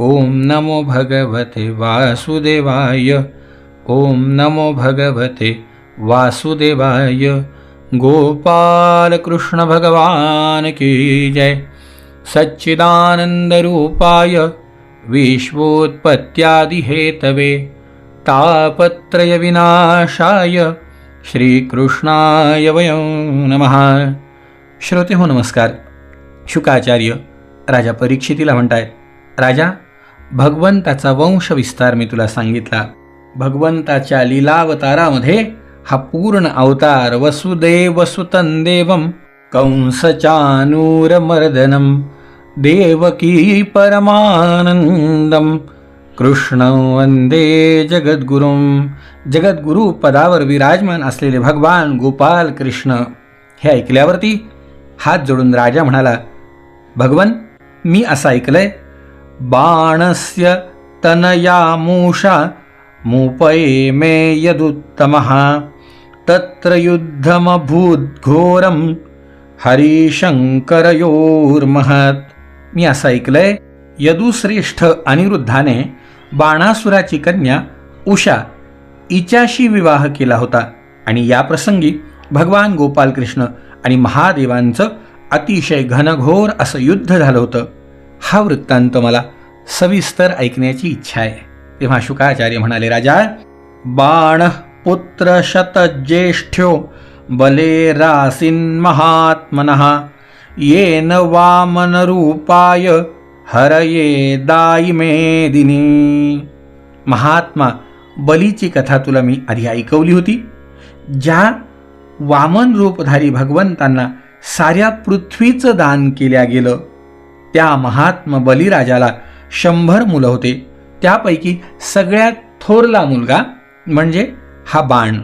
ओम नमो भगवते वासुदेवाय ओम नमो भगवते वासुदेवाय गोपाल कृष्ण भगवान की जय। सच्चिदानन्दरूपाय विश्वोत्पत्त्यादिहेतवे तापत्रयविनाशाय श्रीकृष्णाय वयं नमः। श्रोते हो नमस्कार। शुकाचार्य राजा परीक्षितीला म्हणतायत राजा भगवंताचा वंश विस्तार मी तुला सांगितला. भगवंताच्या लीलावतारामध्ये हा पूर्ण अवतार वसुदेव सुतं देवं कंसचानूरमर्दनं देवकी परमानंदम कृष्ण वंदे जगद्गुरुं जगद्गुरु पदावर विराजमान असलेले भगवान गोपाल कृष्ण हे ऐकल्यावरती हात जोडून राजा म्हणाला भगवन मी असं ऐकलंय बाणस्य तनयामूष मूषा मे यदुत्तमः। तत्र युद्धमभूद्घोरं हरिशंकरयोर्महत् मी असं ऐकलंय यदुश्रेष्ठ अनिरुद्धाने बाणासुराची कन्या उषा इच्याशी विवाह केला होता आणि या प्रसंगी भगवान गोपालकृष्ण आणि महादेवांचं अतिशय घनघोर असं युद्ध झालं होतं. हा वृत्तांत मला सविस्तर ऐकण्याची इच्छा आहे. तेव्हा शुकाचार्य म्हणाले राजा बाण पुत्र शतज्येष्ठ्यो बले रासीन महात्मन येन वामनरूपाय हरये दाई मेदिनी. महात्मा बलीची कथा तुला मी आधी ऐकवली होती ज्या वामन रूपधारी भगवंतांना साऱ्या पृथ्वीचं दान केल्या गेलं. त्या महात्म बलिराजाला शंभर मुलं होते. त्यापैकी सगळ्यात थोरला मुलगा म्हणजे हा बाण.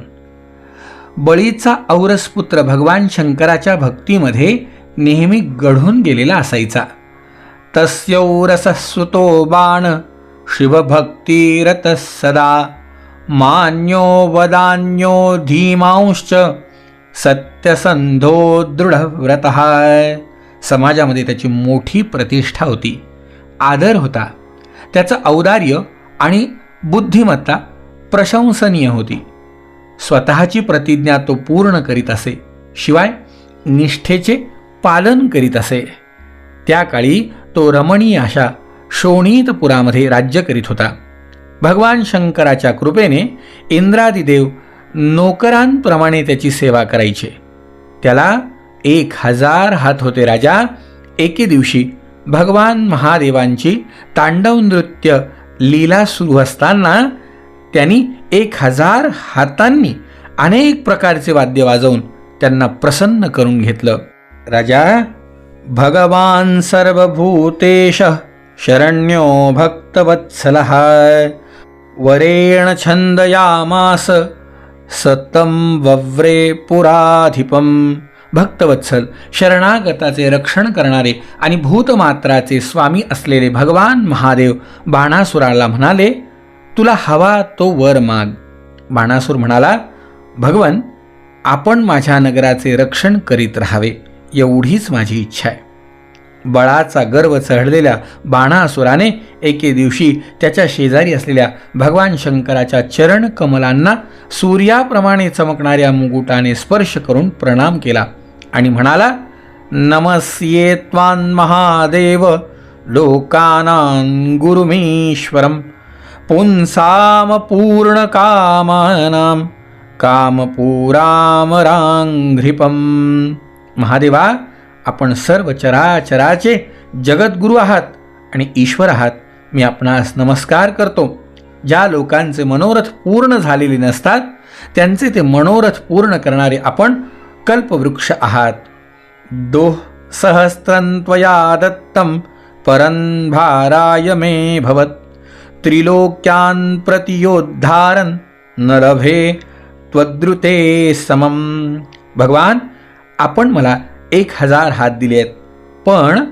बळीचा औरसपुत्र भगवान शंकराच्या भक्तीमध्ये नेहमी गढून गेलेला असायचा. तस्यौरसस्सुतो बाण शिवभक्तिरत सदा मान्यो वदान्यो धीमांश्च सत्यसंधो दृढव्रत. समाजामध्ये त्याची मोठी प्रतिष्ठा होती. आदर होता. त्याचं औदार्य आणि बुद्धिमत्ता प्रशंसनीय होती. स्वतःची प्रतिज्ञा तो पूर्ण करीत असे. शिवाय निष्ठेचे पालन करीत असे. त्या काळी तो रमणीय अशा शोणीतपुरामध्ये राज्य करीत होता. भगवान शंकराच्या कृपेने इंद्रादिदेव नोकरांप्रमाणे त्याची सेवा करायचे. त्याला एक हजार हात होते राजा. एके दिवशी भगवान महादेवांची तांडव नृत्य लीला सुरू असताना त्यांनी एक हजार हातांनी अनेक प्रकारचे वाद्य वाजवून त्यांना प्रसन्न करून घेतलं. राजा भगवान सर्वभूतेश शरण्यो भक्तवत्सल वरेण छंदयामास सतम वव्रे पुराधिपम। भक्तवत्सल शरणागताचे रक्षण करणारे आणि भूतमात्राचे स्वामी असलेले भगवान महादेव बाणासुराला म्हणाले तुला हवा तो वर माग. बाणासूर म्हणाला भगवन आपण माझ्या नगराचे रक्षण करीत राहावे एवढीच माझी इच्छा आहे. बळाचा गर्व चढलेल्या बाणासुराने एके दिवशी त्याच्या शेजारी असलेल्या भगवान शंकराच्या चरण कमलांना सूर्याप्रमाणे चमकणाऱ्या मुकुटाने स्पर्श करून प्रणाम केला. आणि म्हणाला नमस्ये त्वान महादेव लोकानां गुरुमीश्वरम पुंसाम पूर्ण कामानाम कामपुरामरांघ्रिपम. महादेवा आपण सर्व चराचराचे जगद्गुरू आहात आणि ईश्वर आहात. मी आपणास नमस्कार करतो. ज्या लोकांचे मनोरथ पूर्ण झालेले नसतात त्यांचे ते मनोरथ पूर्ण करणारे आपण कल्पवृक्ष आहात. दोह सहस्त्रं त्वया दत्तं परन्भाराय मे भवत्. त्रिलोक्यान् प्रतियोद्धारन न लभे त्वद्रुते समम. भगवान आपण मला एक हजार हात दिले आहेत पण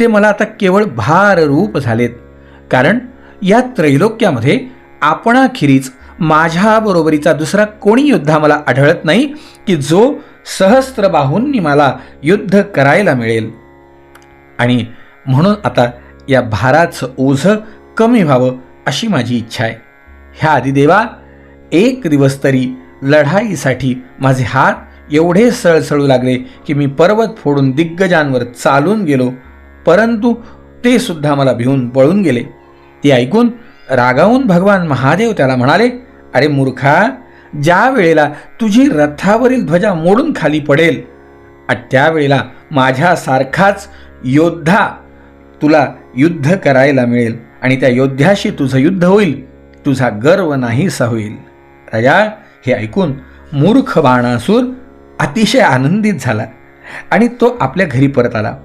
ते मला आता केवळ भाररूप झालेत. कारण या त्रैलोक्यामध्ये आपणाखेरीज माझ्याबरोबरीचा दुसरा कोणी योद्धा मला आढळत नाही की जो सहस्त्र बाहूंनी मला युद्ध करायला मिळेल. आणि म्हणून आता या भाराचं ओझं कमी व्हावं अशी माझी इच्छा आहे. ह्या आदिदेवा एक दिवस तरी लढाईसाठी माझे हात एवढे सळसळू लागले की मी पर्वत फोडून दिग्गजांवर चालून गेलो परंतु ते सुद्धा मला भिवून पळून गेले. ते ऐकून रागावून भगवान महादेव त्याला म्हणाले अरे मूर्खा ज्या वेळेला तुझी रथावरील ध्वजा मोडून खाली पडेल आणि त्यावेळेला माझ्यासारखाच योद्धा तुला युद्ध करायला मिळेल आणि त्या योद्ध्याशी तुझं युद्ध होईल तुझा गर्व नाहीसा होईल. राजा हे ऐकून मूर्ख बाणासूर अतिशय आनंदित झाला आणि तो आपल्या घरी परत आला.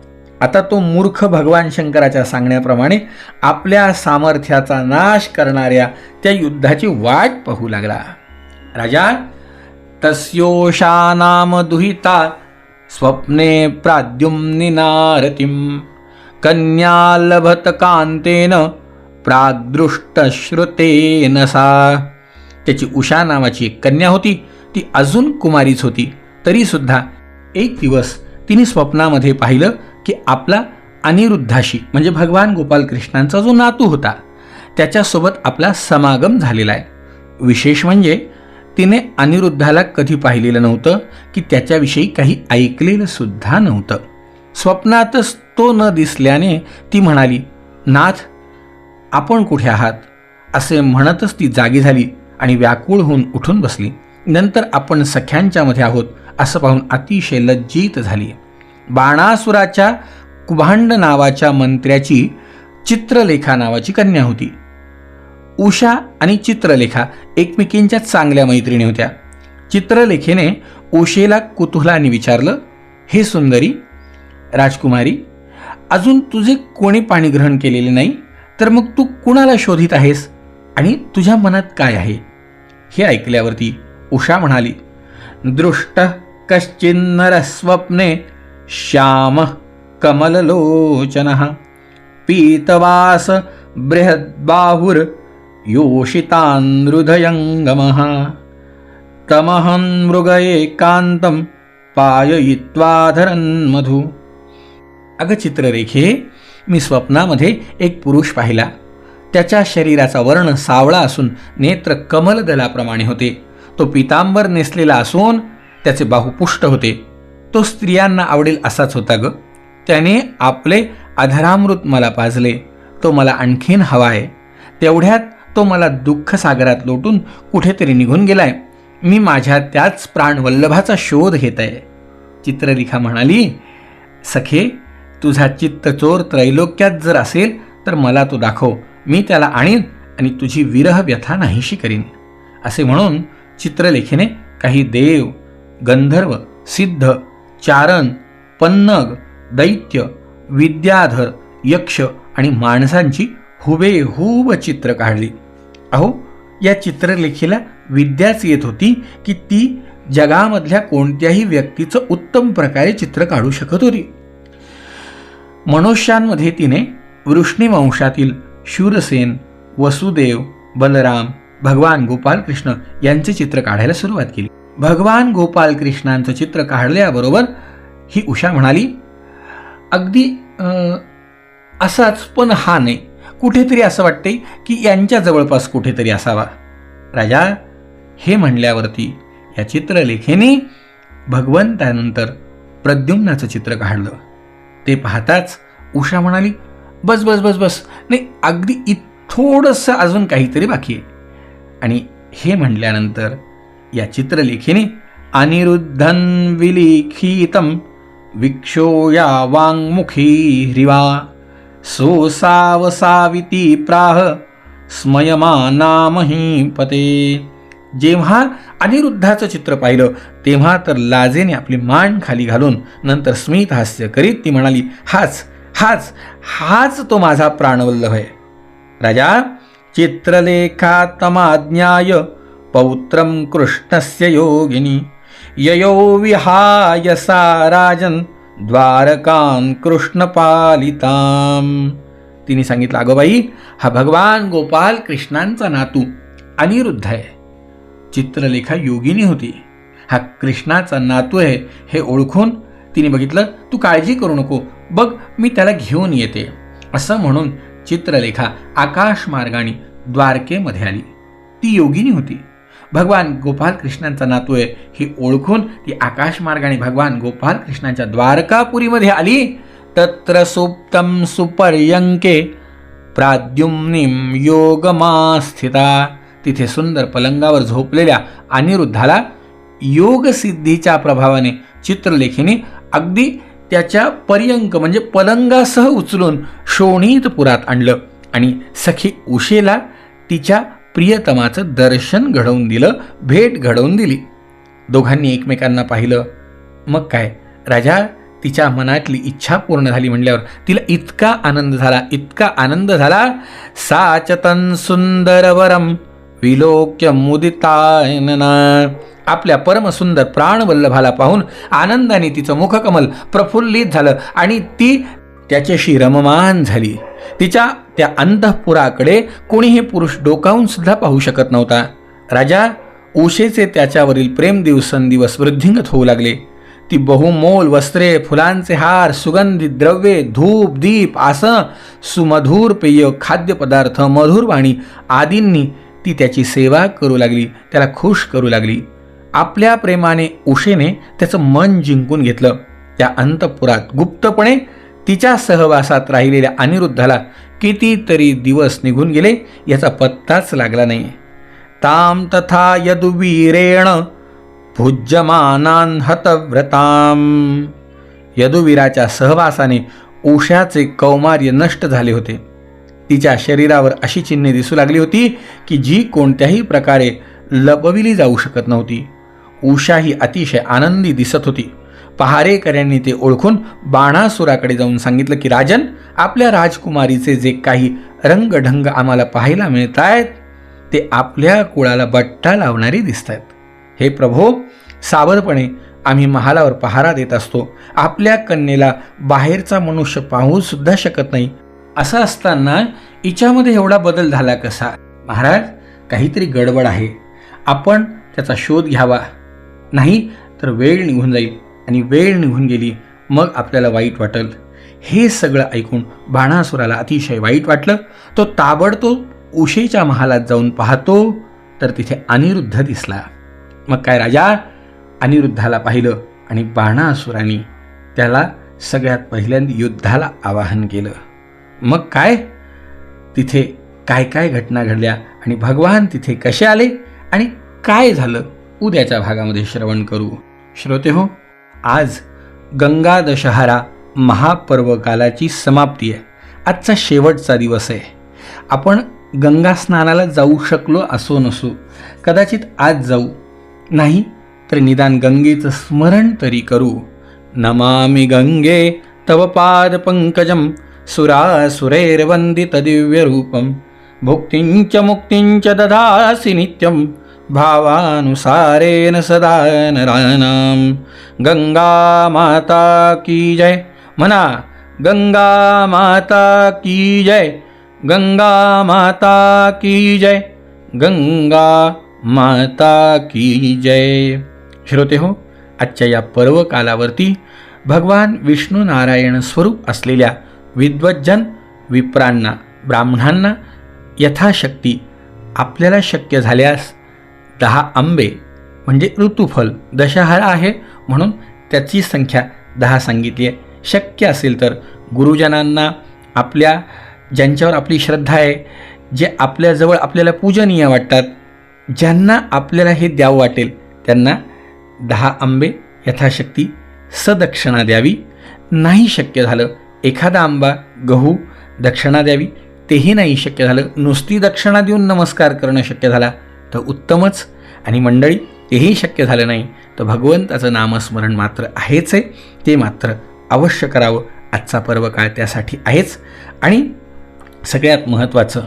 आता तो मूर्ख भगवान शंकराच्या सांगण्याप्रमाणे आपल्या सामर्थ्याचा नाश करणाऱ्या त्या युद्धाची वाट पाहू लागला. राजा तस्योषा नाम दुहिता स्वप्ने प्राद्युम्निनारतिं कन्या लभत कांतेन प्रागदृष्टश्रुतेन सा। त्याची उषा नावाची एक कन्या होती ती अजून कुमारीच होती. तरीसुद्धा एक दिवस तिने स्वप्नामध्ये पाहिलं की आपला अनिरुद्धाशी म्हणजे भगवान गोपालकृष्णांचा जो नातू होता त्याच्यासोबत आपला समागम झालेला आहे. विशेष म्हणजे तिने अनिरुद्धाला कधी पाहिलेलं नव्हतं की त्याच्याविषयी काही ऐकलेलं सुद्धा नव्हतं. स्वप्नातच तो न दिसल्याने ती म्हणाली नाथ आपण कुठे आहात? असे म्हणतच ती जागी झाली आणि व्याकुळ होऊन उठून बसली. नंतर आपण सख्यांच्या मध्ये आहोत असं पाहून अतिशय लज्जित झाली. बाणासुराच्या कुभांड नावाच्या मंत्र्याची चित्रलेखा नावाची कन्या होती. उषा आणि चित्रलेखा एकमेकींच्या चांगल्या मैत्रिणी होत्या. चित्रलेखेने उषेला कुतूहलाने विचारलं हे सुंदरी राजकुमारी अजून तुझे कोणी पाणी ग्रहण केलेले नाही तर मग तू कुणाला शोधित आहेस आणि तुझ्या मनात काय आहे? हे ऐकल्यावरती उषा म्हणाली दृष्ट कश्चिन्नर स्वप्ने श्याम कमललोचन पीतवास बृहद्बाहुर योषितानृदयङ्गमः तमहं मृग एकान्तं पाययित्वाधरन् मधु। अगं चित्ररेखे मी स्वप्नामध्ये एक पुरुष पाहिला. त्याच्या शरीराचा वर्ण सावळा असून नेत्र कमलदलाप्रमाणे होते. तो पितांबर नेसलेला असून त्याचे बाहू पुष्ट होते. तो स्त्रियांना आवडेल असाच होता ग. त्याने आपले अधरामृत मला पाजले. तो मला आणखीन हवा आहे. तेवढ्यात तो मला दुःख सागरात लोटून कुठेतरी निघून गेलाय. मी माझ्या त्याच प्राणवल्लभाचा शोध घेत आहे. चित्ररेखा म्हणाली सखे तुझा चित्तचोर त्रैलोक्यात जर असेल तर मला तो दाखव. मी त्याला आणीन आणि तुझी विरह व्यथा नाहीशी करीन. असे म्हणून चित्रलेखेने काही देव गंधर्व सिद्ध चारण पन्नग दैत्य विद्याधर यक्ष आणि माणसांची हुबेहूब चित्र काढली. अहो या चित्रलेखीला विद्याच येत होती की ती जगामधल्या कोणत्याही व्यक्तीचं उत्तम प्रकारे चित्र काढू शकत होती. मनुष्यांमध्ये तिने वृष्णीवंशातील शूरसेन वसुदेव बलराम भगवान गोपालकृष्ण यांचे चित्र काढायला सुरुवात केली. भगवान गोपालकृष्णांचं चित्र काढल्याबरोबर ही उषा म्हणाली अगदी असाच पण हा नाही. कुठेतरी असं वाटते की यांच्या जवळपास कुठेतरी असावा. राजा हे म्हणल्यावरती या चित्रलेखेने भगवंतानंतर प्रद्युम्नाचं चित्र काढलं. ते पाहताच उषा म्हणाली बस बस बस बस. नाही अगदी इत थोडंसं अजून काहीतरी बाकी आहे. आणि हे म्हणल्यानंतर या चित्रलेखीने अनिरुद्धन विलिखितम विक्षो या वाङ्मुखी ह्रिवा. सोसावसाविती प्राह स्मयमानामही पते. जेव्हा अनिरुद्धाचं चित्र पाहिलं तेव्हा तर लाजेने आपली मान खाली घालून नंतर स्मित हास्य करीत ती म्हणाली हाच हाच हाच तो माझा प्राणवल्लभ आहे. राजा चित्रलेखातमाज्ञाय पौत्रं कृष्णस्य योगिनी ययो विहाय सा द्वारकां कृष्णपालिताम. तिने सांगितलं अगं बाई हा भगवान गोपाल कृष्णांचा नातू अनिरुद्ध आहे. चित्रलेखा योगिनी होती. हा कृष्णाचा नातू आहे हे ओळखून तिने बघितलं तू काळजी करू नको बघ मी त्याला घेऊन येते. असं म्हणून चित्रलेखा आकाश मार्गाने द्वारकेमध्ये आली. ती योगिनी होती. भगवान गोपाल कृष्णांचा नातू आहे. ही ओळखून ती आकाशमार्गाने भगवान गोपाल कृष्णांच्या द्वारकापुरीमध्ये आली. तत्र सुप्तम सुपर्यंके प्राद्युम्निम योगमास्थिता. तिथे सुंदर पलंगावर झोपलेल्या अनिरुद्धाला योगसिद्धीच्या प्रभावाने चित्रलेखीने अगदी त्याच्या पर्यंक म्हणजे पलंगासह उचलून शोणीतपुरात आणलं. आणि सखी उशेला तिच्या प्रियतमाचं दर्शन घडवून दिलं भेट घडवून दिली. दोघांनी एकमेकांना पाहिलं. मग काय? राजा तिच्या मनातली इच्छा पूर्ण झाली म्हणल्यावर तिला इतका आनंद झाला इतका आनंद झाला. साचतन सुंदरवरम विलोक्य मुदितायनना. आपल्या परमसुंदर प्राणवल्लभाला पाहून आनंदाने तिचं मुखकमल प्रफुल्लित झालं आणि ती त्याच्याशी रममान झाली. तिच्या त्या अंतःपुराकडे कोणीही पुरुष डोकावून सुद्धा पाहू शकत नव्हता. राजा उशेचे त्याच्यावरील प्रेम दिवसेंदिवस वृद्धिंगत होऊ लागले. ती बहुमोल वस्त्रे फुलांचे हार सुगंधित द्रव्ये धूप दीप आसन सुमधुर पेय खाद्यपदार्थ मधुर वाणी आदींनी ती त्याची सेवा करू लागली त्याला खुश करू लागली. आपल्या प्रेमाने उषेने त्याचं मन जिंकून घेतलं. त्या अंतपुरात गुप्तपणे तिच्या सहवासात राहिलेल्या अनिरुद्धाला कितीतरी दिवस निघून गेले याचा पत्ताच लागला नाही ताम तथा यदुवीरेण भुज्यमानान हतव्रताम. यदुवीराच्या सहवासाने उषाचे कौमार्य नष्ट झाले होते. तिच्या शरीरावर अशी चिन्हे दिसू लागली होती की जी कोणत्याही प्रकारे लपविली जाऊ शकत नव्हती. उषा ही अतिशय आनंदी दिसत होती. पहारेकऱ्यांनी ते ओळखून बाणासुराकडे जाऊन सांगितलं की राजन आपल्या राजकुमारीचे जे काही रंगढंग आम्हाला पाहायला मिळत आहेत ते आपल्या कुळाला बट्टा लावणारी दिसत आहेत हे प्रभो सावधपणे आम्ही महालावर पहारा देत असतो. आपल्या कन्येला बाहेरचा मनुष्य पाहू सुद्धा शकत नाही. असं असताना हिच्यामध्ये एवढा बदल झाला कसा? महाराज काहीतरी गडबड आहे. आपण त्याचा शोध घ्यावा. नाही तर वेळ निघून जाईल. आणि वेळ निघून गेली मग आपल्याला वाईट वाटेल. हे सगळं ऐकून बाणासुराला अतिशय वाईट वाटलं. तो ताबडतोब उशेच्या महालात जाऊन पाहतो तर तिथे अनिरुद्ध दिसला. मग काय राजा? अनिरुद्धाला पाहिलं आणि बाणासुराने त्याला सगळ्यात पहिल्यांदा युद्धाला आवाहन केलं. मग काय? तिथे काय काय घटना घडल्या आणि भगवान तिथे कसे आले? आणि काय झालं? उद्याच्या भागामध्ये श्रवण करू. श्रोते हो आज गंगा दशहरा महापर्व कालाची समाप्ती आहे. आजचा शेवटचा दिवस आहे. आपण गंगा स्नानाला जाऊ शकलो असो नसो कदाचित आज जाऊ. नाही तर निदान गंगेचं स्मरण तरी करू. नमामि गंगे तव पादपङ्कजं सुरासुरैर्वन्दितदिव्यरूपं. भुक्तिञ्च मुक्तिञ्च ददासि नित्यं भावानुसारेण सदा नरानां गंगा माता की जय। म्हणा गंगा माता की जय। गंगा माता की जय। गंगा माता की जय। श्रोते हो आजच्या या पर्व कालावरती भगवान विष्णू नारायण स्वरूप असलेल्या विद्वज्जन विप्रांना ब्राह्मणांना यथाशक्ती आपल्याला शक्य झाल्यास दहा आंबे म्हणजे ऋतुफल दशहरा आहे म्हणून त्याची संख्या दहा सांगितली आहे. शक्य असेल तर गुरुजनांना आपल्या ज्यांच्यावर आपली श्रद्धा आहे जे आपल्याजवळ आपल्याला पूजनीय वाटतात ज्यांना आपल्याला हे द्यावं वाटेल त्यांना दहा आंबे यथाशक्ती सदक्षिणा द्यावी. नाही शक्य झालं एखादा आंबा गहू दक्षिणा द्यावी. तेही नाही शक्य झालं नुसती दक्षिणा देऊन नमस्कार करणं शक्य झाला. तर उत्तमच. आणि मंडळी तेही शक्य झालं नाही. तर भगवंताचं नामस्मरण मात्र आहेच आहे. ते मात्र अवश्य करावं. आजचा पर्व काळ त्यासाठी आहेच. आणि सगळ्यात महत्त्वाचं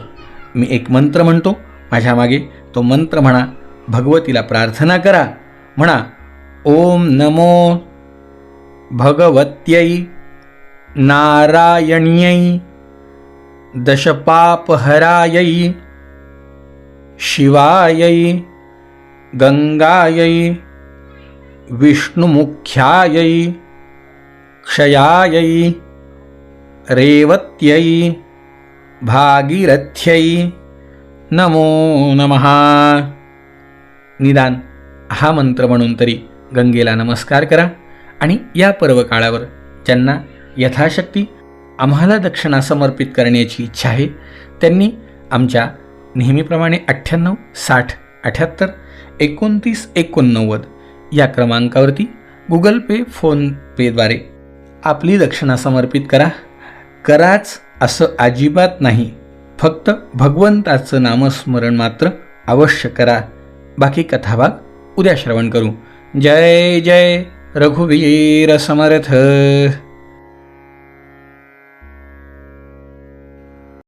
मी एक मंत्र म्हणतो माझ्या मागे. तो मंत्र म्हणा भगवतीला प्रार्थना करा. म्हणा ओम नमो भगवत्यै नारायण्यै दशपापहरायै शिवायै गंगायै विष्णुमुख्यायै क्षयायै रेवत्यै भागीरथ्यै नमो नमः। निदान हा मंत्र म्हणून तरी गंगेला नमस्कार करा आणि या पर्वकाळावर ज्यांना यथाशक्ती आम्हाला दक्षिणा समर्पित करण्याची इच्छा आहे त्यांनी आमच्या नेहमीप्रमाणे अठ्ठ्याण्णव साठ अठ्याहत्तर एकोणतीस एकोणनव्वद या क्रमांकावरती गुगल पे फोनपेद्वारे आपली दक्षिणा समर्पित करा. कराच असं अजिबात नाही. फक्त भगवंताचं नामस्मरण मात्र अवश्य करा. बाकी कथाभाग उद्या श्रवण करू. जय जय रघुवीर समर्थ!